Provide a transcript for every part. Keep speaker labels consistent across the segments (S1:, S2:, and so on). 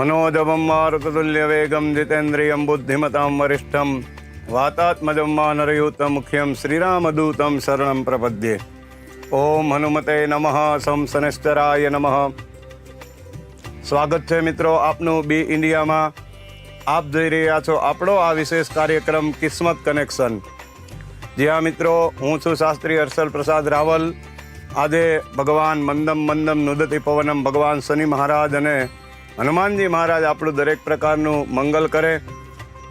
S1: मनोजवं मारुततुल्यवेगं जितेन्द्रियं बुद्धिमतां वरिष्ठं वातात्मजं वानरयूतमुख्यं श्रीरामदूतं शरणं प्रपद्ये ઓમ હનુમતે નમઃ સમ શનેશ્વરાય નમઃ સ્વાગત છે મિત્રો આપનું બી ઇન્ડિયામાં આપ જોઈ રહ્યા છો આપણો આ વિશેષ કાર્યક્રમ કિસ્મત કનેક્શન જ્યાં મિત્રો હું છું શાસ્ત્રી હર્ષલ પ્રસાદ રાવલ આજે ભગવાન મંદમ મંદમ નુદતિ પવનમ ભગવાન શનિ મહારાજ અને હનુમાનજી મહારાજ આપણું દરેક પ્રકારનું મંગલ કરે,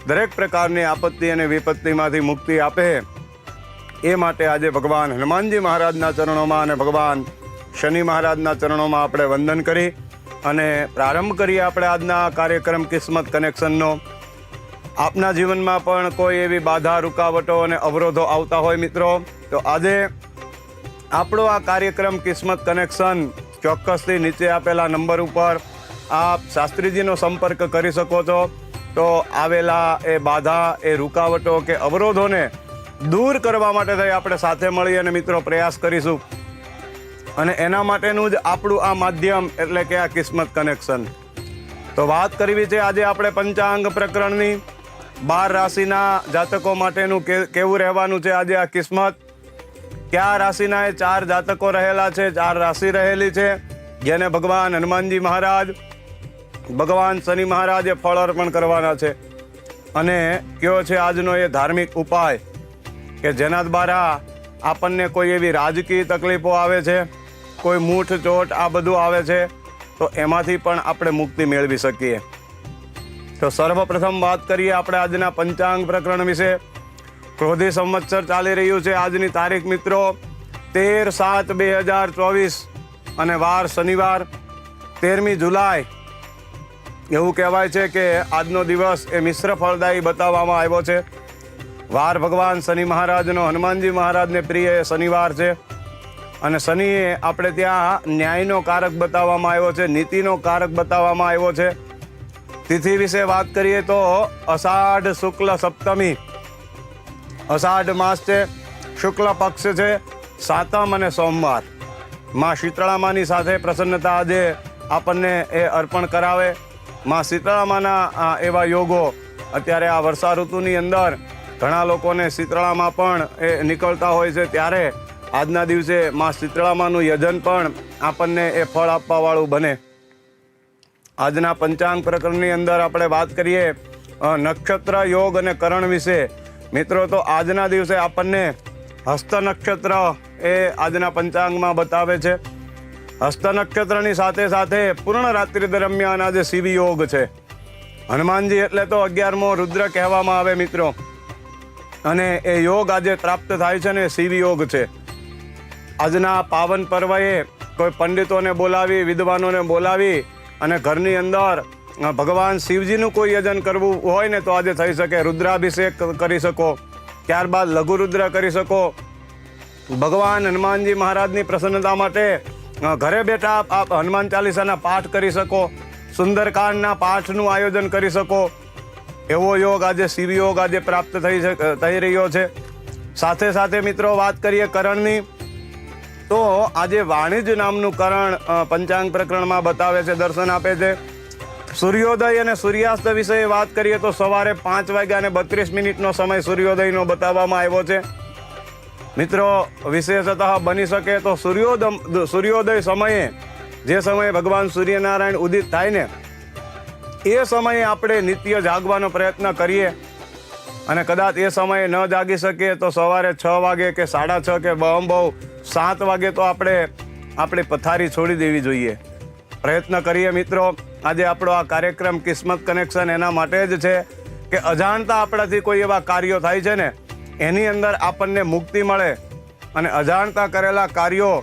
S1: દરેક પ્રકારની આપત્તિ અને વિપત્તિમાંથી મુક્તિ આપે. એ માટે આજે ભગવાન હનુમાનજી મહારાજના ચરણોમાં અને ભગવાન શનિ મહારાજના ચરણોમાં આપણે વંદન કરી અને પ્રારંભ કરીએ આપણે આજના કાર્યક્રમ કિસ્મત કનેક્શનનો. આપના જીવનમાં પણ કોઈ એવી બાધા, રૂકાવટો અને અવરોધો આવતા હોય મિત્રો, તો આજે આપણો આ કાર્યક્રમ કિસ્મત કનેક્શન ચોક્કસથી નીચે આપેલા નંબર ઉપર આપ શાસ્ત્રીજીનો સંપર્ક કરી શકો છો. તો આવેલા એ બાધા, એ રૂકાવટો કે અવરોધોને દૂર કરવા માટે થઈ આપણે સાથે મળી અને મિત્રો પ્રયાસ કરીશું. અને એના માટેનું જ આપણું આ માધ્યમ એટલે કે આ કિસ્મત કનેક્શન. તો વાત કરવી છે આજે આપણે પંચાંગ પ્રકરણની. બાર રાશિના જાતકો માટેનું કેવું રહેવાનું છે આજે આ કિસ્મત? કયા રાશિના એ ચાર જાતકો રહેલા છે? ચાર રાશિ રહેલી છે. જેને ભગવાન હનુમાનજી મહારાજ ભગવાન શનિ મહારાજે ફળ અર્પણ કરવાના છે. અને કયો છે આજનો એ ધાર્મિક ઉપાય? કે જેના દ્વારા આપણને કોઈ એવી રાજકીય તકલીફો આવે છે, કોઈ મૂઠ ચોટ આ બધું આવે છે, તો એમાંથી પણ આપણે મુક્તિ મેળવી શકીએ. તો સર્વપ્રથમ વાત કરીએ આપણે આજના પંચાંગ પ્રકરણ વિશે. ક્રોધી સંવત્સર ચાલી રહ્યું છે આજની તારીખ મિત્રો તેર સાત બે હજાર ચોવીસ અને વાર શનિવાર તેરમી જુલાઈ એવું કહેવાય છે કે આજનો દિવસ એ મિશ્ર ફળદાયી બતાવવામાં આવ્યો છે. વાર ભગવાન શનિ મહારાજનો, હનુમાનજી મહારાજને પ્રિય શનિવાર છે. અને શનિએ આપણે ત્યાં ન્યાયનો કારક બતાવવામાં આવ્યો છે, નીતિનો કારક બતાવવામાં આવ્યો છે. તિથિ વિશે વાત કરીએ તો અષાઢ શુક્લ સપ્તમી. અષાઢ માસ છે, શુક્લ પક્ષ છે, સાતમ અને સોમવાર. માં શીતળામાની સાથે પ્રસન્નતા આજે આપણને એ અર્પણ કરાવે. માં શીતળામાના એવા યોગો. અત્યારે આ વર્ષા ઋતુની અંદર ઘણા લોકોને શીતળામાં પણ એ નીકળતા હોય છે. ત્યારે આજના દિવસે માં શીતળામાનું યજન પણ આપણને એ ફળ આપવાવાળું બને. આજના પંચાંગ પ્રકરણની અંદર આપણે વાત કરીએ નક્ષત્ર યોગ અને કરણ વિશે. મિત્રો, તો આજના દિવસે આપણને હસ્ત નક્ષત્ર એ આજના પંચાંગમાં બતાવે છે. હસ્ત નક્ષત્રની સાથે સાથે પૂર્ણ રાત્રિ દરમિયાન આજે શિવ યોગ છે. હનુમાનજી એટલે તો અગિયારમો રુદ્ર કહેવામાં આવે મિત્રો. અને એ યોગ આજે પ્રાપ્ત થાય છે ને શિવ યોગ છે. આજના પાવન પર્વએ કોઈ પંડિતોને બોલાવી, વિદ્વાનોને બોલાવી અને ઘરની અંદર ભગવાન શિવજીનું કોઈ યજન કરવું હોય ને તો આજે થઈ શકે રુદ્રાભિષેક કરી શકો, ત્યારબાદ લઘુરુદ્ર કરી શકો. ભગવાન હનુમાનજી મહારાજની પ્રસન્નતા માટે ઘરે બેઠા આપ- હનુમાન ચાલીસાના પાઠ કરી શકો, સુંદરકાંડના પાઠનું આયોજન કરી શકો. એવો યોગ આજે શિવ યોગ આજે પ્રાપ્ત થઈ થઈ રહ્યો છે. સાથે સાથે મિત્રો વાત કરીએ કરણની, તો આજે વાણિજ્ય નામનું કરણ પંચાંગ પ્રકરણમાં બતાવે છે, દર્શન આપે છે. સૂર્યોદય અને સૂર્યાસ્ત વિશે વાત કરીએ તો સવારે પાંચ વાગ્યા અને બત્રીસ મિનિટનો સમય સૂર્યોદયનો બતાવવામાં આવ્યો છે. મિત્રો, વિશેષતઃ બની શકે તો સૂર્યોદય સૂર્યોદય સમયે, જે સમયે ભગવાન સૂર્યનારાયણ ઉદિત થાય ને, એ સમયે આપણે નિત્ય જાગવાનો પ્રયત્ન કરીએ. અને કદાચ એ સમયે ન જાગી શકીએ તો સવારે છ વાગે કે સાડા છ કે બહુ બહુ સાત વાગે તો આપણે, આપણી પથારી છોડી દેવી જોઈએ. પ્રયત્ન કરીએ મિત્રો, આજે આપણો આ કાર્યક્રમ કિસ્મત કનેક્શન એના માટે જ છે કે અજાણતા આપણાથી કોઈ એવા કાર્યો થાય છે ને એની અંદર આપણને મુક્તિ મળે અને અજાણતા કરેલા કાર્યો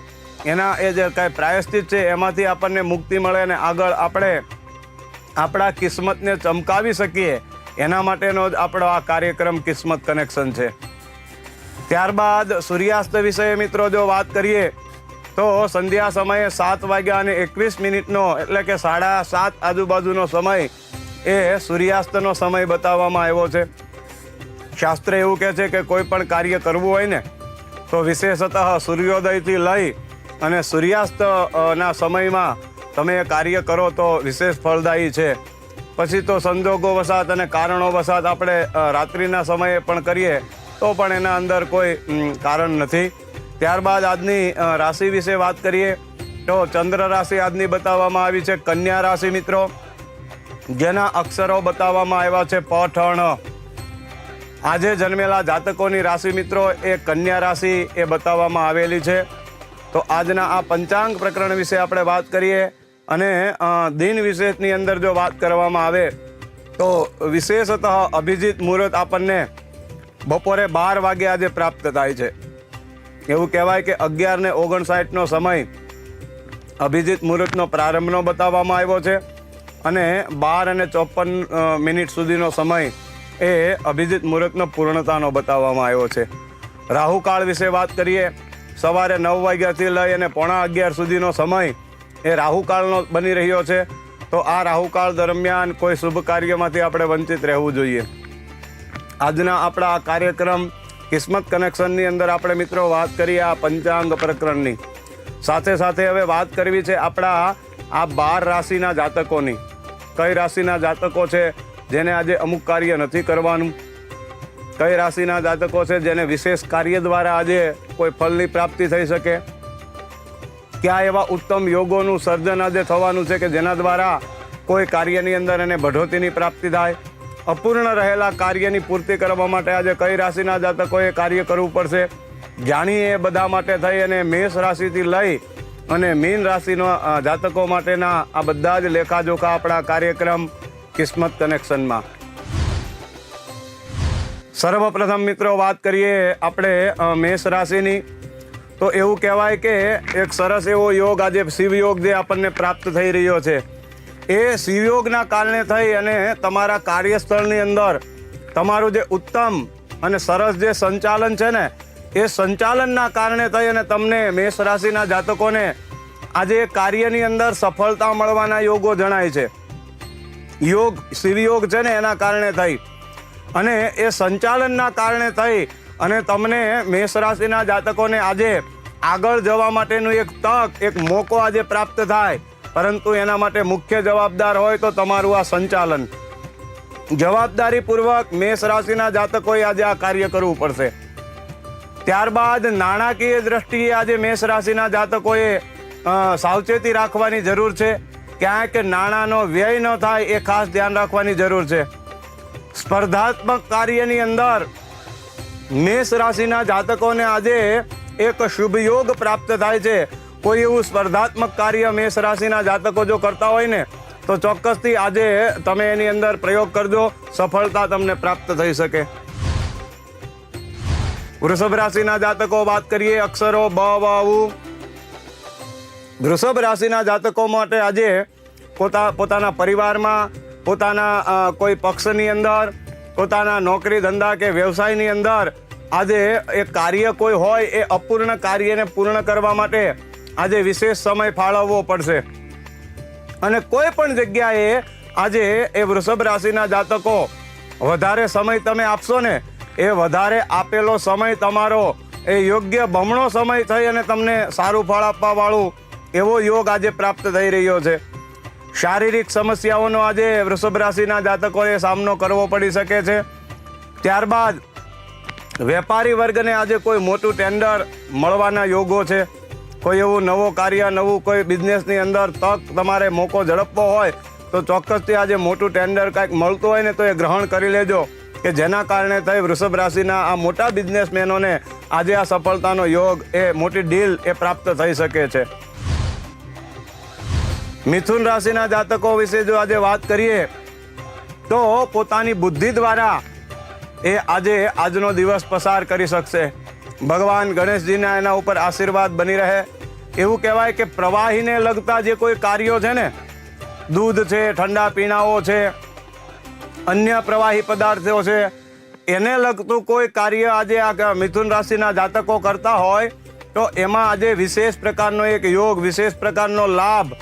S1: એના એ જે કાંઈ પ્રાયશ્ચિત છે, એમાંથી આપણને મુક્તિ મળે અને આગળ આપણે આપણા કિસ્મતને ચમકાવી શકીએ, એના માટેનો જ આપણો આ કાર્યક્રમ કિસ્મત કનેક્શન છે. ત્યારબાદ સૂર્યાસ્ત વિષય મિત્રો જો વાત કરીએ, તો સંધ્યા સમયે સાત વાગ્યા અને એકવીસ મિનિટનો એટલે કે સાડા સાત આજુબાજુનો સમય એ સૂર્યાસ્તનો સમય બતાવવામાં આવ્યો છે. શાસ્ત્ર એવું કહે છે કે કોઈ પણ કાર્ય કરવું હોય ને, તો વિશેષતઃ સૂર્યોદયથી લઈ અને સૂર્યાસ્તના સમયમાં તમે એ કાર્ય કરો તો વિશેષ ફળદાયી છે. પછી તો સંજોગો વસાત અને કારણો વસાત આપણે રાત્રિના સમયે પણ કરીએ, તો પણ એના અંદર કોઈ કારણ નથી. ત્યારબાદ આજની રાશિ વિશે વાત કરીએ, તો ચંદ્ર રાશિ આજની બતાવવામાં આવી છે, કન્યા રાશિ મિત્રો. જેના અક્ષરો બતાવવામાં આવ્યા છે પઠણ આજે જન્મેલા જાતકોની રાશિ મિત્રો, એ કન્યા રાશિ એ બતાવવામાં આવેલી છે. તો આજના આ પંચાંગ પ્રકરણ વિશે આપણે વાત કરીએ અને દિન વિશેષની અંદર જો વાત કરવામાં આવે, તો વિશેષતઃ અભિજીત મુહૂર્ત આપણને બપોરે બાર વાગે આજે પ્રાપ્ત થાય છે. એવું કહેવાય કે અગિયાર ને ઓગણસાઠનો સમય અભિજીત મુહૂર્તનો પ્રારંભનો બતાવવામાં આવ્યો છે. અને બાર અને ચોપન મિનિટ સુધીનો સમય એ અભિજીત મુહૂર્તનો પૂર્ણતાનો બતાવવામાં આવ્યો છે. રાહુકાળ વિશે વાત કરીએ, સવારે નવ વાગ્યાથી લઈ અને પોણા અગિયાર સુધીનો સમય એ રાહુકાળનો બની રહ્યો છે. તો આ રાહુકાળ દરમિયાન કોઈ શુભ કાર્યમાંથી આપણે વંચિત રહેવું જોઈએ. આજના આપણા આ કાર્યક્રમ કિસ્મત કનેક્શનની અંદર આપણે મિત્રો વાત કરીએ આ પંચાંગ પ્રકરણની. સાથે સાથે હવે વાત કરવી છે આપણા આ બાર રાશિના જાતકોની. કઈ રાશિના જાતકો છે? જેને આજે અમુક કાર્ય નથી કરવાનું. કઈ રાશિના જાતકો છે જેને વિશેષ કાર્ય દ્વારા આજે કોઈ ફળની પ્રાપ્તિ થઈ શકે? કયા એવા ઉત્તમ યોગોનું સર્જન આજે થવાનું છે કે જેના દ્વારા કોઈ કાર્યની અંદર એને બઢોતીની પ્રાપ્તિ થાય? અપૂર્ણ રહેલા કાર્યની પૂર્તિ કરવા માટે આજે કઈ રાશિના જાતકોએ કાર્ય કરવું પડશે? એ બધા માટે થઈ અને મેષ રાશિથી લઈ અને મીન રાશિના જાતકો માટેના આ બધા જ લેખાજોખા આપણા કાર્યક્રમ કિસ્મત કનેક્શનમાં. સર્વપ્રથમ મિત્રો વાત કરીએ આપણે મેષ રાશિની. તો એવું કહેવાય કે એક સરસ એવો યોગ આજે શિવયોગ જે આપણને પ્રાપ્ત થઈ રહ્યો છે. એ શિવયોગના કારણે થઈ અને તમારા કાર્યસ્થળની અંદર તમારું જે ઉત્તમ અને સરસ જે સંચાલન છે ને, એ સંચાલનના કારણે થઈ અને તમને મેષ રાશિના જાતકોને આજે કાર્યની અંદર સફળતા મળવાના યોગો જણાય છે. યોગ, શિવયોગ છે ને એના કારણે થઈ. અને એ સંચાલનના કારણે થઈ. અને તમને મેષ રાશિના જાતકોને આજે આગળ જવા માટેનું એક તક, એક મોકો આજે પ્રાપ્ત થાય. પરંતુ એના માટે મુખ્ય જવાબદાર હોય તો તમારું આ સંચાલન. જવાબદારીપૂર્વક મેષ રાશિના જાતકોએ આજે આ કાર્ય કરવું પડશે. ત્યારબાદ નાણાકીય દ્રષ્ટિએ આજે મેષ રાશિના જાતકોએ સાવચેતી રાખવાની જરૂર છે. ક્યાંક નાણાંનો વ્યય ન થાય એ ખાસ ધ્યાન રાખવાની જરૂર છે. સ્પર્ધાત્મક કાર્યની અંદર મેષ રાશિના જાતકોને આજે એક શુભ યોગ પ્રાપ્ત થાય છે. કોઈ એવું સ્પર્ધાત્મક કાર્ય મેષ રાશિના જાતકો જો કરતા હોય ને, તો ચોક્કસથી આજે તમે એની અંદર પ્રયોગ કરજો. સફળતા તમને પ્રાપ્ત થઈ શકે. વૃષભ રાશિના જાતકો વાત કરીએ અક્ષરો બ વૃષભ રાશિના જાતકો માટે આજે પોતા, પોતાના પરિવારમાં, પોતાના કોઈ પક્ષની અંદર, પોતાના નોકરી ધંધા કે વ્યવસાયની અંદર આજે એ કાર્ય કોઈ હોય એ અપૂર્ણ કાર્યને પૂર્ણ કરવા માટે આજે વિશેષ સમય ફાળવવો પડશે. અને કોઈ પણ જગ્યાએ આજે એ વૃષભ રાશિના જાતકો વધારે સમય તમે આપશો ને, એ વધારે આપેલો સમય તમારો, એ યોગ્ય બમણો સમય થઈ અને તમને સારું ફળ આપવા વાળું એવો યોગ આજે પ્રાપ્ત થઈ રહ્યો છે. શારીરિક સમસ્યાઓનો આજે વૃષભ રાશિના જાતકોએ સામનો કરવો પડી શકે છે. ત્યારબાદ વેપારી વર્ગને આજે કોઈ મોટું ટેન્ડર મળવાના યોગો છે. કોઈ એવું નવો કાર્ય, નવું કોઈ બિઝનેસની અંદર તક તમારે મોકો ઝડપવો હોય તો ચોક્કસથી આજે મોટું ટેન્ડર કાંઈક મળતું હોય ને તો એ ગ્રહણ કરી લેજો. કે જેના કારણે થઈ વૃષભ રાશિના આ મોટા બિઝનેસમેનોને આજે આ સફળતાનો યોગ, એ મોટી ડીલ એ પ્રાપ્ત થઈ શકે છે. મિથુન રાશિના જાતકો વિશે જો આજે વાત કરીએ, તો પોતાની બુદ્ધિ દ્વારા એ આજે આજનો દિવસ પસાર કરી શકશે. ભગવાન ગણેશજીના એના ઉપર આશીર્વાદ બની રહે. એવું કહેવાય કે પ્રવાહીને લગતા જે કોઈ કાર્યો છે ને, દૂધ છે, ઠંડા પીણાઓ છે, અન્ય પ્રવાહી પદાર્થો છે, એને લગતું કોઈ કાર્ય આજે આ મિથુન રાશિના જાતકો કરતા હોય, તો એમાં આજે વિશેષ પ્રકારનો એક યોગ, વિશેષ પ્રકારનો લાભ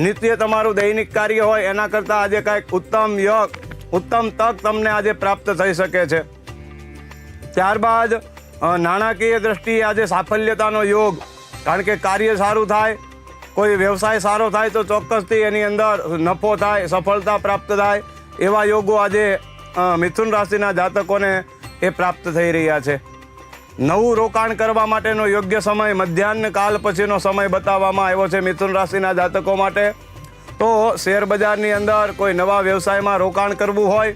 S1: નિત્ય તમારું દૈનિક કાર્ય હોય, એના કરતાં આજે કાંઈક ઉત્તમ યોગ, ઉત્તમ તક તમને આજે પ્રાપ્ત થઈ શકે છે. ત્યારબાદ નાણાકીય દ્રષ્ટિએ આજે સાફલ્યતાનો યોગ, કારણ કે કાર્ય સારું થાય, કોઈ વ્યવસાય સારો થાય તો ચોક્કસથી એની અંદર નફો થાય, સફળતા પ્રાપ્ત થાય, એવા યોગો આજે મિથુન રાશિના જાતકોને એ પ્રાપ્ત થઈ રહ્યા છે. નવું રોકાણ કરવા માટેનો યોગ્ય સમય, મધ્યાહન કાલ પછીનો સમય બતાવવામાં આવ્યો છે મિથુન રાશિના જાતકો માટે. તો શેર બજારની અંદર કોઈ નવા વ્યવસાયમાં રોકાણ કરવું હોય,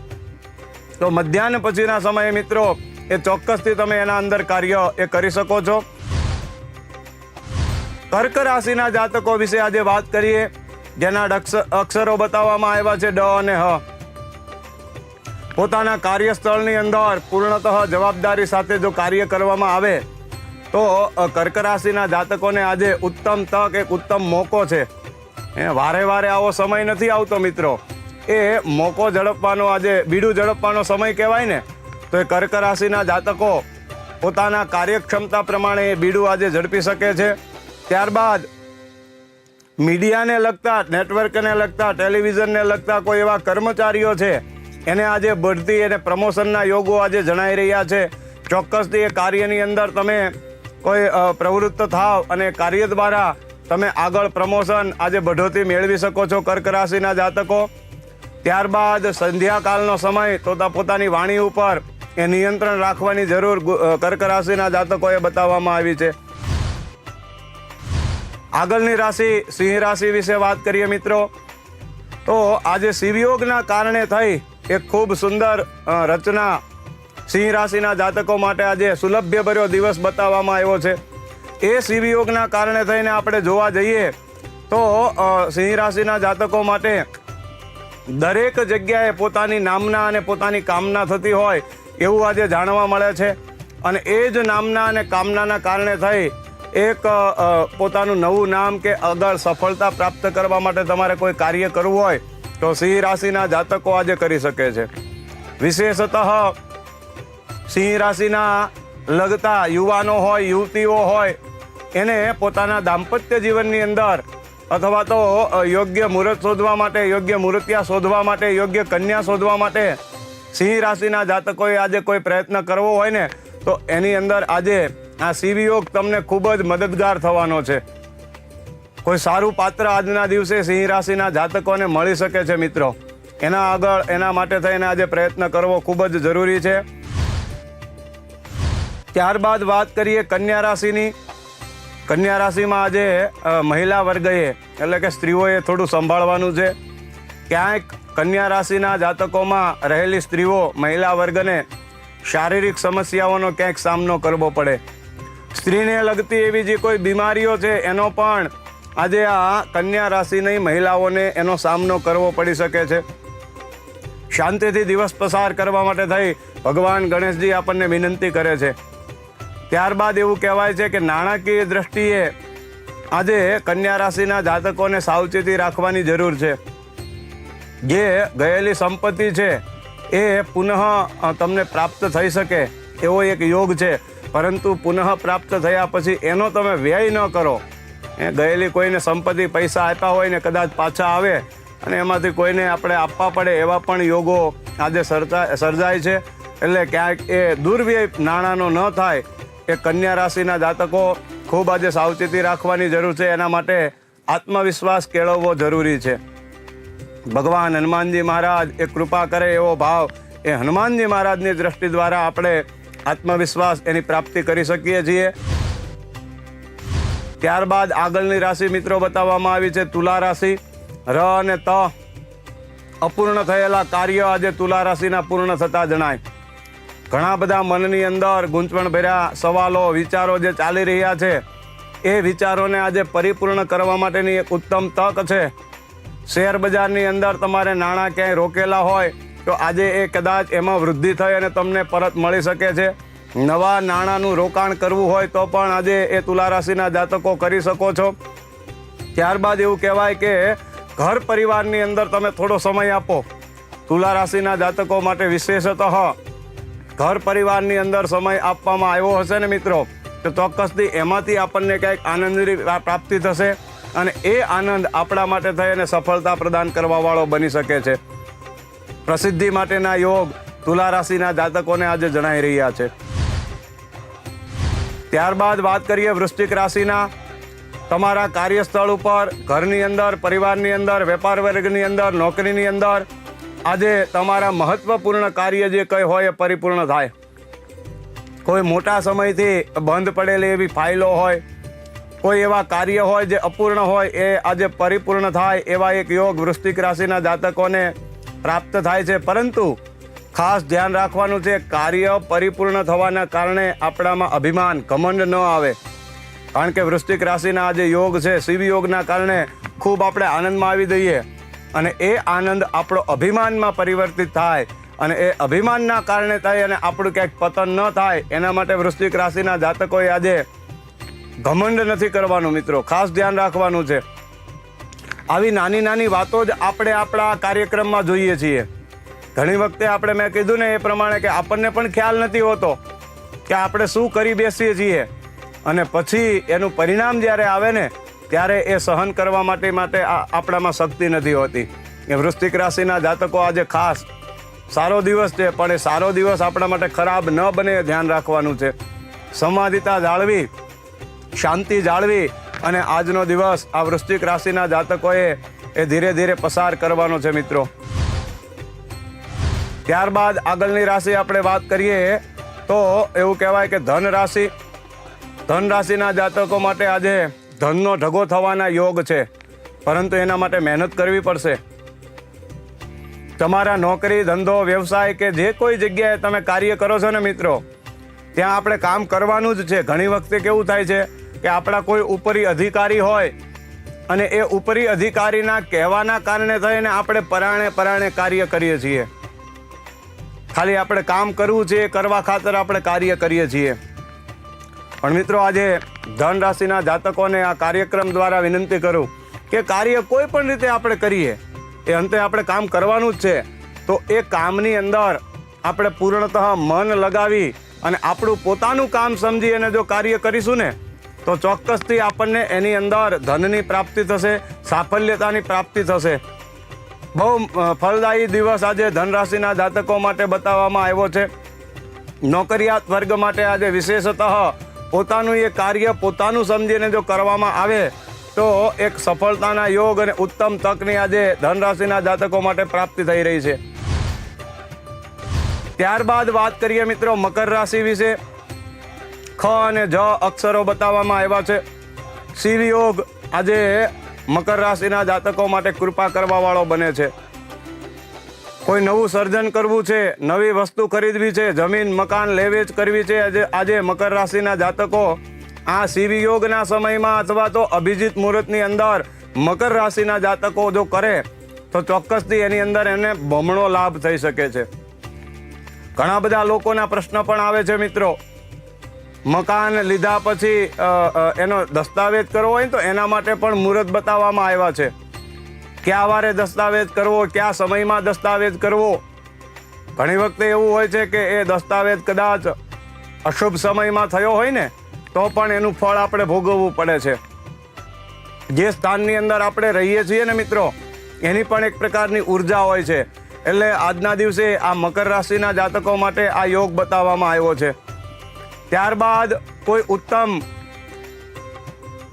S1: તો મધ્યાહન પછીના સમયે મિત્રો, એ ચોક્કસથી તમે એના અંદર કાર્ય એ કરી શકો છો. કર્ક રાશિના જાતકો વિશે આજે વાત કરીએ, જેના અક્ષરો બતાવવામાં આવ્યા છે ડ અને હ. પોતાના કાર્યસ્થળની અંદર પૂર્ણતઃ જવાબદારી સાથે જો કાર્ય કરવામાં આવે, તો કર્ક રાશિના જાતકોને આજે ઉત્તમ તક, એક ઉત્તમ મોકો છે. એ વારે વારે આવો સમય નથી આવતો મિત્રો. એ મોકો ઝડપવાનો, આજે બીડું ઝડપવાનો સમય કહેવાય ને, તો એ કર્ક રાશિના જાતકો પોતાના કાર્યક્ષમતા પ્રમાણે એ બીડું આજે ઝડપી શકે છે. ત્યારબાદ, મીડિયાને લગતા, નેટવર્કને લગતા, ટેલિવિઝનને લગતા કોઈ એવા કર્મચારીઓ છે એને આજે બઢતી અને પ્રમોશનના યોગો આજે જણાઈ રહ્યા છે. ચોક્કસથી એ કાર્યની અંદર તમે કોઈ પ્રવૃત્ત થાવ અને કાર્ય દ્વારા તમે આગળ પ્રમોશન આજે બઢોતી મેળવી શકો છો કર્ક રાશિના જાતકો. ત્યારબાદ સંધ્યાકાળનો સમય તો પોતાની વાણી ઉપર એ નિયંત્રણ રાખવાની જરૂર કર્ક રાશિના જાતકોએ બતાવવામાં આવી છે. આગળની રાશિ સિંહ રાશિ વિશે વાત કરીએ મિત્રો. તો આજે શિવયોગના કારણે થઈ એક ખૂબ સુંદર રચના સિંહ રાશિના જાતકો માટે આજે સુલભ્યભર્યો દિવસ બતાવવામાં આવ્યો છે. એ શિવયોગના કારણે થઈને આપણે જોવા જઈએ તો સિંહ રાશિના જાતકો માટે દરેક જગ્યાએ પોતાની નામના અને પોતાની કામના થતી હોય એવું આજે જાણવા મળે છે. અને એ જ નામના અને કામનાના કારણે થઈ એક પોતાનું નવું નામ કે આગળ સફળતા પ્રાપ્ત કરવા માટે તમારે કોઈ કાર્ય કરવું હોય તો સિંહ રાશિના જાતકો આજે કરી શકે છે. વિશેષતઃ સિંહ રાશિના લગતા યુવાનો હોય, યુવતીઓ હોય, એને પોતાના દાંપત્ય જીવનની અંદર અથવા તો યોગ્ય મુહૂર્ત શોધવા માટે, યોગ્ય મૂર્તિયા શોધવા માટે, યોગ્ય કન્યા શોધવા માટે સિંહ રાશિના જાતકોએ આજે કોઈ પ્રયત્ન કરવો હોય ને, તો એની અંદર આજે આ શિવયોગ તમને ખૂબ જ મદદગાર થવાનો છે. કોઈ સારું પાત્ર આજના દિવસે સિંહ રાશિના જાતકોને મળી શકે છે, મિત્રો. એના આગળ, એના માટે થઈને આજે પ્રયત્ન કરવો ખૂબ જ જરૂરી છે. ત્યારબાદ વાત કરીએ કન્યા રાશિની. કન્યા રાશિમાં આજે મહિલા વર્ગએ, એટલે કે સ્ત્રીઓએ થોડું સંભાળવાનું છે. ક્યાંક કન્યા રાશિના જાતકોમાં રહેલી સ્ત્રીઓ મહિલા વર્ગને શારીરિક સમસ્યાઓનો ક્યાંક સામનો કરવો પડે. સ્ત્રીને લગતી એવી જે કોઈ બીમારીઓ છે, એનો પણ આજે આ કન્યા રાશિની મહિલાઓને એનો સામનો કરવો પડી શકે છે. શાંતિથી દિવસ પસાર કરવા માટે થઈ ભગવાન ગણેશજી આપણને વિનંતી કરે છે. ત્યારબાદ એવું કહેવાય છે કે નાણાકીય દ્રષ્ટિએ આજે કન્યા રાશિના જાતકોને સાવચેતી રાખવાની જરૂર છે. જે ગયેલી સંપત્તિ છે એ પુનઃ તમને પ્રાપ્ત થઈ શકે એવો એક યોગ છે. પરંતુ પુનઃ પ્રાપ્ત થયા પછી એનો તમે વ્યય ન કરો. એ ગયેલી કોઈને સંપત્તિ પૈસા આપ્યા હોય ને કદાચ પાછા આવે અને એમાંથી કોઈને આપણે આપવા પડે એવા પણ યોગો આજે સર્જા સર્જાય છે. એટલે ક્યાંક એ દુર્વ્યય નાણાંનો ન થાય એ કન્યા રાશિના જાતકો ખૂબ આજે સાવચેતી રાખવાની જરૂર છે. એના માટે આત્મવિશ્વાસ કેળવવો જરૂરી છે. ભગવાન હનુમાનજી મહારાજ એ કૃપા કરે એવો ભાવ એ હનુમાનજી મહારાજની દ્રષ્ટિ દ્વારા આપણે આત્મવિશ્વાસ એની પ્રાપ્તિ કરી શકીએ છીએ. ત્યારબાદ આગળની રાશિ મિત્રો બતાવવામાં આવી છે તુલા રાશિ. ર અને ત અપૂર્ણ થયેલા કાર્ય આજે તુલા રાશિના પૂર્ણ થતા જણાય. ઘણા બધા મનની અંદર ગૂંચવણ ભર્યા સવાલો, વિચારો જે ચાલી રહ્યા છે, એ વિચારોને આજે પરિપૂર્ણ કરવા માટેની એક ઉત્તમ તક છે. શેર બજારની અંદર તમારે નાણાં ક્યાંય રોકેલા હોય, તો આજે એ કદાચ એમાં વૃદ્ધિ થઈ અને તમને પરત મળી શકે છે. નવા નાણાંનું રોકાણ કરવું હોય તો પણ આજે એ તુલા રાશિના જાતકો કરી શકો છો. ત્યારબાદ એવું કહેવાય કે ઘર પરિવારની અંદર તમે થોડો સમય આપો. તુલા રાશિના જાતકો માટે વિશેષતઃ ઘર પરિવારની અંદર સમય આપવામાં આવ્યો હશે ને મિત્રો? તો ચોક્કસથી એમાંથી આપણને કંઈક આનંદની પ્રાપ્તિ થશે અને એ આનંદ આપણા માટે થઈ અને સફળતા પ્રદાન કરવાવાળો બની શકે છે. પ્રસિદ્ધિ માટેના યોગ તુલા રાશિના જાતકોને આજે જણાઈ રહ્યા છે. ત્યારબાદ વાત કરીએ વૃશ્ચિક રાશિના. તમારા કાર્યસ્થળ ઉપર, ઘરની અંદર, પરિવારની અંદર, વેપાર વર્ગની અંદર, નોકરીની અંદર, આજે તમારા મહત્વપૂર્ણ કાર્ય જે કંઈ હોય એ પરિપૂર્ણ થાય. કોઈ મોટા સમયથી બંધ પડેલી એવી ફાઇલો હોય, કોઈ એવા કાર્ય હોય જે અપૂર્ણ હોય એ આજે પરિપૂર્ણ થાય એવા એક યોગ વૃશ્ચિક રાશિના જાતકોને પ્રાપ્ત થાય છે. પરંતુ ખાસ ધ્યાન રાખવાનું છે, કાર્ય પરિપૂર્ણ થવાના કારણે આપણામાં અભિમાન ઘમંડ ન આવે. કારણ કે વૃશ્ચિક રાશિના જે યોગ છે, શિવ યોગના કારણે ખૂબ આપણે આનંદમાં આવી દઈએ અને એ આનંદ આપણો અભિમાનમાં પરિવર્તિત થાય અને એ અભિમાનના કારણે થાય અને આપણું ક્યાંક પતન ન થાય, એના માટે વૃશ્ચિક રાશિના જાતકોએ આજે ઘમંડ નથી કરવાનું મિત્રો. ખાસ ધ્યાન રાખવાનું છે. આવી નાની નાની વાતો જ આપણે આપણા કાર્યક્રમમાં જોઈએ છીએ. ઘણી વખતે આપણે મેં કીધું ને એ પ્રમાણે કે આપણને પણ ખ્યાલ નથી હોતો કે આપણે શું કરી બેસીએ છીએ. અને પછી એનું પરિણામ જ્યારે આવે ને, ત્યારે એ સહન કરવા માટે માટે આપણામાં શક્તિ નથી હોતી. એ વૃશ્ચિક રાશિના જાતકો આજે ખાસ સારો દિવસ છે, પણ એ સારો દિવસ આપણા માટે ખરાબ ન બને એ ધ્યાન રાખવાનું છે. સંવાદિતા જાળવી, શાંતિ જાળવી અને આજનો દિવસ આ વૃશ્ચિક રાશિના જાતકોએ એ ધીરે ધીરે પસાર કરવાનો છે મિત્રો. ત્યારબાદ આગળની રાશિ આપણે વાત કરીએ, તો એવું કહેવાય કે ધન રાશિ. ધન રાશિના જાતકો માટે આજે ધનનો ઢગો થવાના યોગ છે, પરંતુ એના માટે મહેનત કરવી પડશે. તમારા નોકરી, ધંધો, વ્યવસાય કે જે કોઈ જગ્યાએ તમે કાર્ય કરો છો ને મિત્રો, ત્યાં આપણે કામ કરવાનું જ છે. ઘણી વખતે કેવું થાય છે કે આપણા કોઈ ઉપરી અધિકારી હોય અને એ ઉપરી અધિકારીના કહેવાના કારણે થઈને આપણે પરાણે પરાણે કાર્ય કરીએ છીએ. ખાલી આપણે કામ કરવું છે કરવા ખાતર આપણે કાર્ય કરીએ છીએ. પણ મિત્રો, આજે ધન રાશિના જાતકોને આ કાર્યક્રમ દ્વારા વિનંતી કરું કે કાર્ય કોઈ પણ રીતે આપણે કરીએ, એ અંતે આપણે કામ કરવાનું જ છે. તો એ કામની અંદર આપણે પૂર્ણતઃ મન લગાવી અને આપણું પોતાનું કામ સમજી અને જો કાર્ય કરીશું ને, તો ચોક્કસથી આપણને એની અંદર ધનની પ્રાપ્તિ થશે, સાફલ્યતાની પ્રાપ્તિ થશે. બહુ ફળદાયી દિવસ આજે ધનરાશિના જાતકો માટે બતાવવામાં આવ્યો છે. નોકરિયાત વર્ગ માટે આજે વિશેષતઃ પોતાનું એ કાર્ય પોતાનું સમજીને જો કરવામાં આવે, તો એક સફળતાના યોગ અને ઉત્તમ તકની આજે ધનરાશિના જાતકો માટે પ્રાપ્તિ થઈ રહી છે. ત્યારબાદ વાત કરીએ મિત્રો મકર રાશિ વિશે. ખ અને જ અક્ષરો બતાવવામાં આવ્યા છે. શિવ યોગ આજે મકર રાશિના જાતકો માટે કૃપા કરવા વાળો બને છે. કોઈ નવું સર્જન કરવું છે, નવી વસ્તુ ખરીદવી છે, જમીન, મકાન લેવેચ કરવી છે, આજે મકર રાશિના જાતકો આ શિવ યોગના સમયમાં અથવા તો અભિજીત મુહૂર્તની અંદર મકર રાશિના જાતકો જો કરે, તો ચોક્કસથી એની અંદર એને બમણો લાભ થઈ શકે છે. ઘણા બધા લોકોના પ્રશ્ન પણ આવે છે મિત્રો. મકાન લીધા પછી એનો દસ્તાવેજ કરવો હોય તો એના માટે પણ મુહૂર્ત બતાવવામાં આવ્યા છે. ક્યાં વારે દસ્તાવેજ કરવો, કયા સમયમાં દસ્તાવેજ કરવો? ઘણી વખતે એવું હોય છે કે એ દસ્તાવેજ કદાચ અશુભ સમયમાં થયો હોય ને, તો પણ એનું ફળ આપણે ભોગવવું પડે છે. જે સ્થાનની અંદર આપણે રહીએ છીએ ને મિત્રો, એની પણ એક પ્રકારની ઊર્જા હોય છે. એટલે આજના દિવસે આ મકર રાશિના જાતકો માટે આ યોગ બતાવવામાં આવ્યો છે. ત્યારબાદ કોઈ ઉત્તમ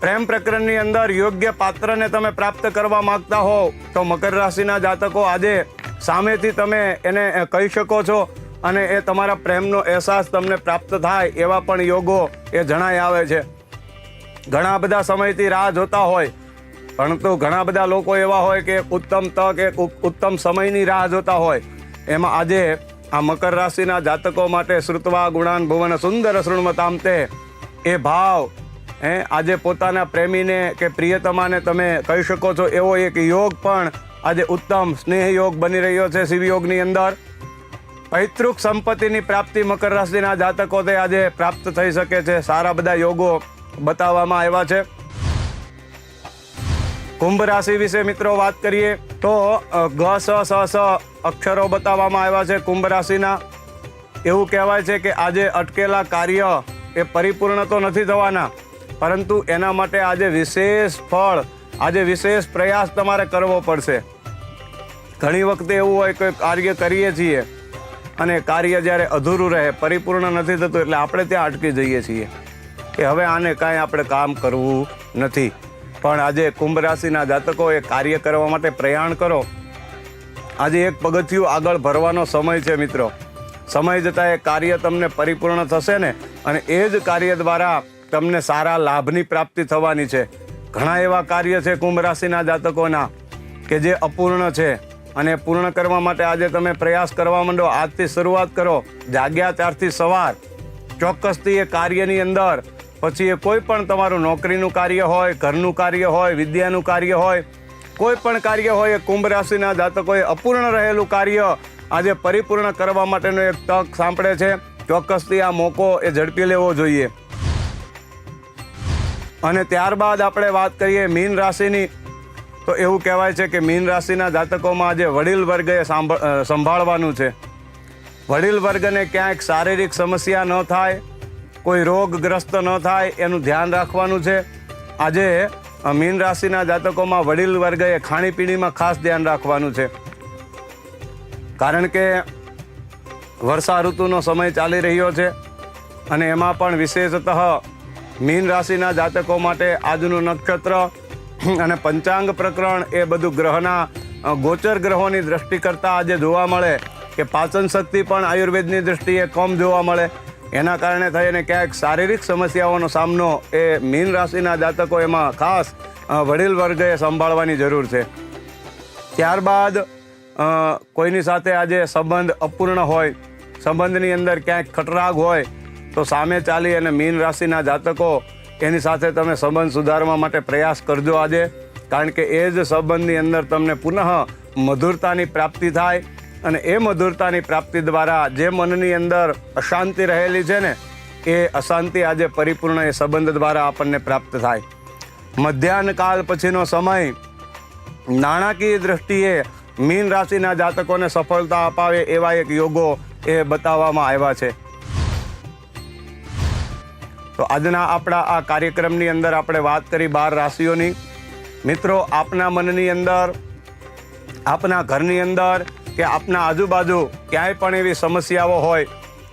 S1: પ્રેમ પ્રકરણની અંદર યોગ્ય પાત્રને તમે પ્રાપ્ત કરવા માંગતા હો, તો મકર રાશિના જાતકો આજે સામેથી તમે એને કહી શકો છો અને એ તમારા પ્રેમનો અહેસાસ તમને પ્રાપ્ત થાય એવા પણ યોગો એ જણાય આવે છે. ઘણા બધા સમયથી રાહ જોતા હોય, પરંતુ ઘણા બધા લોકો એવા હોય કે ઉત્તમ તક એક ઉત્તમ સમયની રાહ જોતા હોય. એમાં આજે આ મકર રાશિના જાતકો માટે શ્રુતવા ગુણાન ભુવન સુંદર શૃણમતામતે એ ભાવ, હે, આજે પોતાના પ્રેમીને કે પ્રિયતમાને તમે કહી શકો છો, એવો એક યોગ પણ આજે ઉત્તમ સ્નેહ યોગ બની રહ્યો છે શિવ યોગની અંદર. પૈતૃક સંપત્તિની પ્રાપ્તિ મકર રાશિના જાતકો તે આજે પ્રાપ્ત થઈ શકે છે. સારા બધા યોગો બતાવવામાં આવ્યા છે. કુંભ રાશિ વિશે મિત્રો વાત કરીએ તો ગ, સ સ સ અક્ષરો બતાવવામાં આવ્યા છે કુંભ રાશિના. એવું કહેવાય છે કે આજે અટકેલા કાર્ય એ પરિપૂર્ણ તો નથી થવાના, પરંતુ એના માટે આજે વિશેષ ફળ, આજે વિશેષ પ્રયાસ તમારે કરવો પડશે. ઘણી વખતે એવું હોય કે કાર્ય કરીએ છીએ અને કાર્ય જ્યારે અધૂરું રહે, પરિપૂર્ણ નથી થતું, એટલે આપણે ત્યાં અટકી જઈએ છીએ કે હવે આને કાંઈ આપણે કામ કરવું નથી. પણ આજે કુંભ રાશિના જાતકો એ કાર્ય કરવા માટે પ્રયાણ કરો. આજે એક પગથિયું આગળ ભરવાનો સમય છે મિત્રો. સમય જતાં એ કાર્ય તમને પરિપૂર્ણ થશે ને અને એ જ કાર્ય દ્વારા તમને સારા લાભની પ્રાપ્તિ થવાની છે. ઘણા એવા કાર્ય છે કુંભ રાશિના જાતકોના કે જે અપૂર્ણ છે અને પૂર્ણ કરવા માટે આજે તમે પ્રયાસ કરવા માંડો. આજથી શરૂઆત કરો. જાગ્યા ત્યારથી સવાર. ચોક્કસથી એ કાર્યની અંદર પછી એ કોઈ પણ તમારું નોકરીનું કાર્ય હોય, ઘરનું કાર્ય હોય, વિદ્યાનું કાર્ય હોય, કોઈ પણ કાર્ય હોય, એ કુંભ રાશિના જાતકોએ અપૂર્ણ રહેલું કાર્ય આજે પરિપૂર્ણ કરવા માટેનો એક તક સાંપડે છે. ચોક્કસથી આ મોકો એ ઝડપી લેવો જોઈએ. અને ત્યારબાદ આપણે વાત કરીએ મીન રાશિની. તો એવું કહેવાય છે કે મીન રાશિના જાતકોમાં આજે વડીલ સાંભળ સંભાળવાનું છે. વડીલ વર્ગને ક્યાંક શારીરિક સમસ્યા ન થાય કોઈ રોગગ્રસ્ત ન થાય, એનું ધ્યાન રાખવાનું છે. આજે મીન રાશિના જાતકોમાં વડીલ વર્ગએ ખાણીપીણીમાં ખાસ ધ્યાન રાખવાનું છે. કારણ કે, વર્ષા ઋતુનો સમય ચાલી રહ્યો છે અને એમાં પણ વિશેષતઃ મીન રાશિના જાતકો માટે આજનું નક્ષત્ર અને પંચાંગ પ્રકરણ એ બધું ગ્રહના ગોચર ગ્રહોની દ્રષ્ટિ કરતાં આજે જોવા મળે કે પાચન શક્તિ પણ આયુર્વેદની દ્રષ્ટિએ કમ જોવા મળે. એના કારણે થઈને ક્યાંક શારીરિક સમસ્યાઓનો સામનો એ મીન રાશિના જાતકો એમાં ખાસ વડીલ વર્ગએ સંભાળવાની જરૂર છે. ત્યારબાદ કોઈની સાથે આજે સંબંધ અપૂર્ણ હોય, સંબંધની અંદર ક્યાંક ખટરાગ હોય, તો સામે ચાલી અને મીન રાશિના જાતકો એની સાથે તમે સંબંધ સુધારવા માટે પ્રયાસ કરજો આજે, કારણ કે એ જ સંબંધની અંદર તમને પુનઃ મધુરતાની પ્રાપ્તિ થાય અને એ મધુરતાની પ્રાપ્તિ દ્વારા જે મનની અંદર અશાંતિ રહેલી છે ને, એ અશાંતિ આજે પરિપૂર્ણ એ સંબંધ દ્વારા આપણને પ્રાપ્ત થાય. મધ્યાહન કાળ પછીનો સમય, નાણાકીય દ્રષ્ટિએ મીન રાશિના જાતકોને સફળતા અપાવે એવા એક યોગો એ બતાવવામાં આવ્યા છે. તો આજના આપણા આ કાર્યક્રમની અંદર આપણે વાત કરી બાર રાશિઓની. મિત્રો, આપના મનની અંદર, આપના ઘરની અંદર કે આપના આજુબાજુ ક્યાંય પણ એવી સમસ્યાઓ હોય,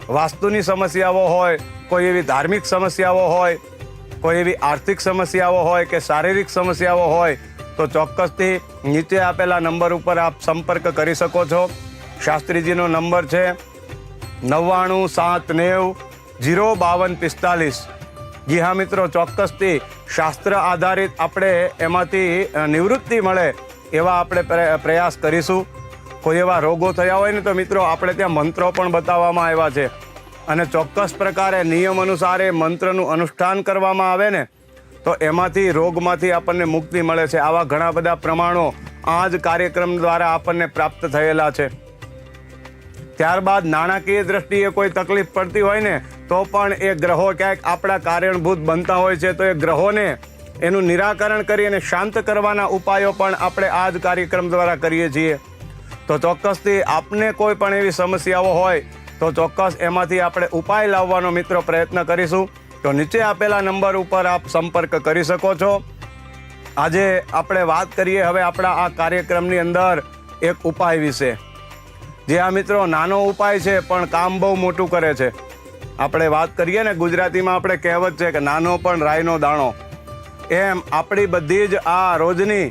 S1: વાસ્તુની સમસ્યાઓ હોય, કોઈ એવી ધાર્મિક સમસ્યાઓ હોય, કોઈ એવી આર્થિક સમસ્યાઓ હોય કે શારીરિક સમસ્યાઓ હોય, તો ચોક્કસથી નીચે આપેલા નંબર ઉપર આપ સંપર્ક કરી શકો છો. શાસ્ત્રીજીનો નંબર છે નવ્વાણું સાત નેવ જીરો બાવન પિસ્તાલીસ. જી હા મિત્રો, ચોક્કસથી શાસ્ત્ર આધારિત આપણે એમાંથી નિવૃત્તિ મળે એવા આપણે પ્રયાસ કરીશું. કોઈ એવા રોગો થયા હોય ને તો મિત્રો આપણે ત્યાં મંત્રો પણ બતાવવામાં આવ્યા છે. અને ચોક્કસ પ્રકારે નિયમ અનુસાર મંત્રનું અનુષ્ઠાન કરવામાં આવે ને, તો એમાંથી રોગમાંથી આપણને મુક્તિ મળે છે. આવા ઘણા બધા પ્રમાણો આ જ કાર્યક્રમ દ્વારા આપણને પ્રાપ્ત થયેલા છે. ત્યારબાદ નાણાકીય દ્રષ્ટિએ કોઈ તકલીફ પડતી હોય ને, તો પણ એ ગ્રહો ક્યાંક આપણા કારણભૂત બનતા હોય છે, તો એ ગ્રહોને એનું નિરાકરણ કરી અને શાંત કરવાના ઉપાયો પણ આપણે આ જ કાર્યક્રમ દ્વારા કરીએ છીએ. તો ચોક્કસથી આપને કોઈ પણ એવી સમસ્યાઓ હોય, તો ચોક્કસ એમાંથી આપણે ઉપાય લાવવાનો મિત્રો પ્રયત્ન કરીશું. તો નીચે આપેલા નંબર ઉપર આપ સંપર્ક કરી શકો છો. આજે આપણે વાત કરીએ હવે આપણા આ કાર્યક્રમની અંદર એક ઉપાય વિશે. જે આ મિત્રો નાનો ઉપાય છે, પણ કામ બહુ મોટું કરે છે. આપણે વાત કરીએ ને ગુજરાતીમાં આપણે કહેવત છે કે નાનો પણ રાયનો દાણો. એમ આપણી બધી જ આ રોજની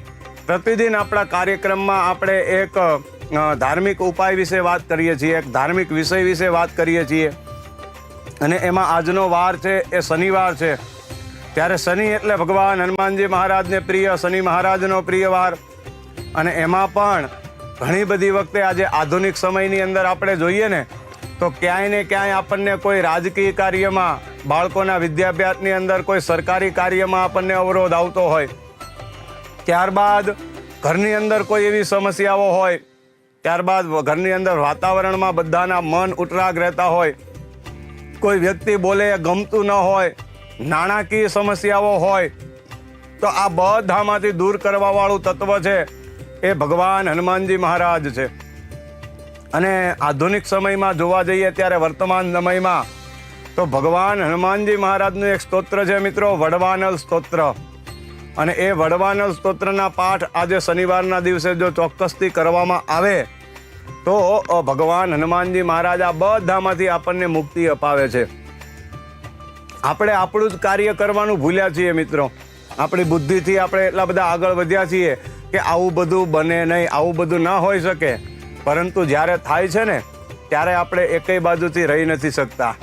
S1: પ્રતિદિન આપણા કાર્યક્રમમાં આપણે એક ધાર્મિક ઉપાય વિશે વાત કરીએ છીએ, એક ધાર્મિક વિષય વિશે વાત કરીએ છીએ. અને એમાં આજનો વાર છે, એ શનિવાર છે. ત્યારે શનિ એટલે ભગવાન, હનુમાનજી મહારાજને પ્રિય, શનિ મહારાજનો પ્રિય વાર. અને એમાં પણ ઘણી બધી વખતે આજે આધુનિક સમયની અંદર આપણે જોઈએ ને, તો ક્યાંય ને ક્યાંય આપણને કોઈ રાજકીય કાર્યમાં, બાળકોના વિદ્યાભ્યાસની અંદર કોઈ સરકારી કાર્યમાં આપણને અવરોધ આવતો હોય. ત્યારબાદ ઘરની અંદર કોઈ એવી સમસ્યાઓ હોય ત્યારબાદ ઘરની અંદર વાતાવરણમાં બધાના મન ઉટરાગ રહેતા હોય. કોઈ વ્યક્તિ બોલે ગમતું ન હોય, નાણાકીય સમસ્યાઓ હોય, તો આ બધામાંથી દૂર કરવા વાળું તત્વ છે એ ભગવાન હનુમાનજી મહારાજ છે. અને આધુનિક સમયમાં જોવા જઈએ ત્યારે વર્તમાન સમયમાં તો ભગવાન હનુમાનજી મહારાજનું એક સ્તોત્ર છે મિત્રો, વડવાનલ સ્તોત્ર. અને એ વડવાનલ સ્તોત્રના પાઠ આજે શનિવારના દિવસે જો ચોક્કસથી કરવામાં આવે તો ભગવાન હનુમાનજી મહારાજ આ બધામાંથી આપણને મુક્તિ અપાવે છે. આપણે આપણું જ કાર્ય કરવાનું ભૂલ્યા છીએ મિત્રો. આપણી બુદ્ધિથી આપણે એટલા બધા આગળ વધ્યા છીએ કે આવું બધું બને નહીં, આવું બધું ના હોઈ શકે. પરંતુ જ્યારે થાય છે ને, ત્યારે આપણે એકેય બાજુથી રહી નથી શકતા.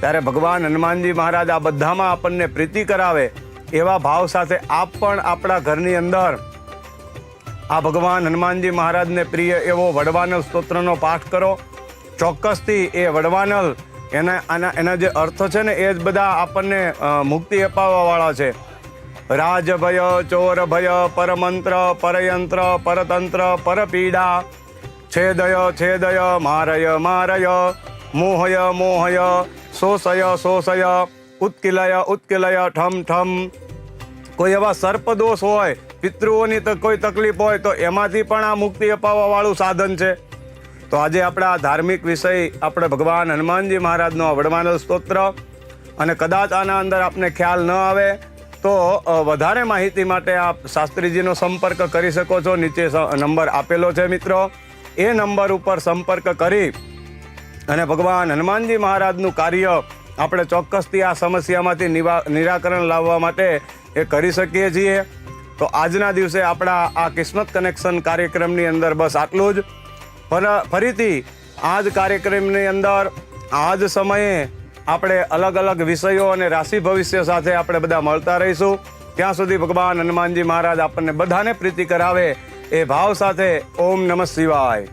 S1: ત્યારે ભગવાન હનુમાનજી મહારાજ આ બધામાં આપણને પ્રીતિ કરાવે એવા ભાવ સાથે આપ પણ આપણા ઘરની અંદર આ ભગવાન હનુમાનજી મહારાજને પ્રિય એવો વડવાનલ સ્તોત્રનો પાઠ કરો. ચોક્કસથી એ વડવાનલ એના આના, એના જે અર્થ છે ને એ જ બધા આપણને મુક્તિ અપાવવાવાળા છે. રાજ ભય ચોર ભય પરમંત્ર, પરયંત્ર, પરતંત્ર, પરપીડા, છેદય છેદય, મારય મારય, મોહય મોહય, શોષય શોષય, ઉત્કિલય ઉત્કિલય, ઠમ ઠમ. કોઈ એવા સર્પદોષ હોય પિતૃઓની તો કોઈ તકલીફ હોય તો એમાંથી પણ આ મુક્તિ અપાવવા વાળું સાધન છે. તો આજે આપણા ધાર્મિક વિષય આપણે ભગવાન હનુમાનજી મહારાજનો આ સ્તોત્ર અને કદાચ આના અંદર આપને ખ્યાલ ન આવે તો વધારે માહિતી માટે આપ શાસ્ત્રીજીનો સંપર્ક કરી શકો છો. નીચે નંબર આપેલો છે મિત્રો. એ નંબર ઉપર સંપર્ક કરી અને ભગવાન હનુમાનજી મહારાજનું કાર્ય આપણે ચોક્કસથી આ સમસ્યામાંથી નિરાકરણ લાવવા માટે એ કરી શકીએ છીએ. તો આજના દિવસે આપણા આ કિસ્મત કનેક્શન કાર્યક્રમની અંદર બસ આટલું જ. ફરીથી આ જ કાર્યક્રમની અંદર આ જ સમયે આપણે અલગ અલગ વિષયો અને રાશિ ભવિષ્ય સાથે આપણે બધા મળતા રહીશું. ત્યાં સુધી ભગવાન હનુમાનજી મહારાજ આપણને બધાને પ્રીતિ કરાવે એ ભાવ સાથે ઓમ નમઃ શિવાય.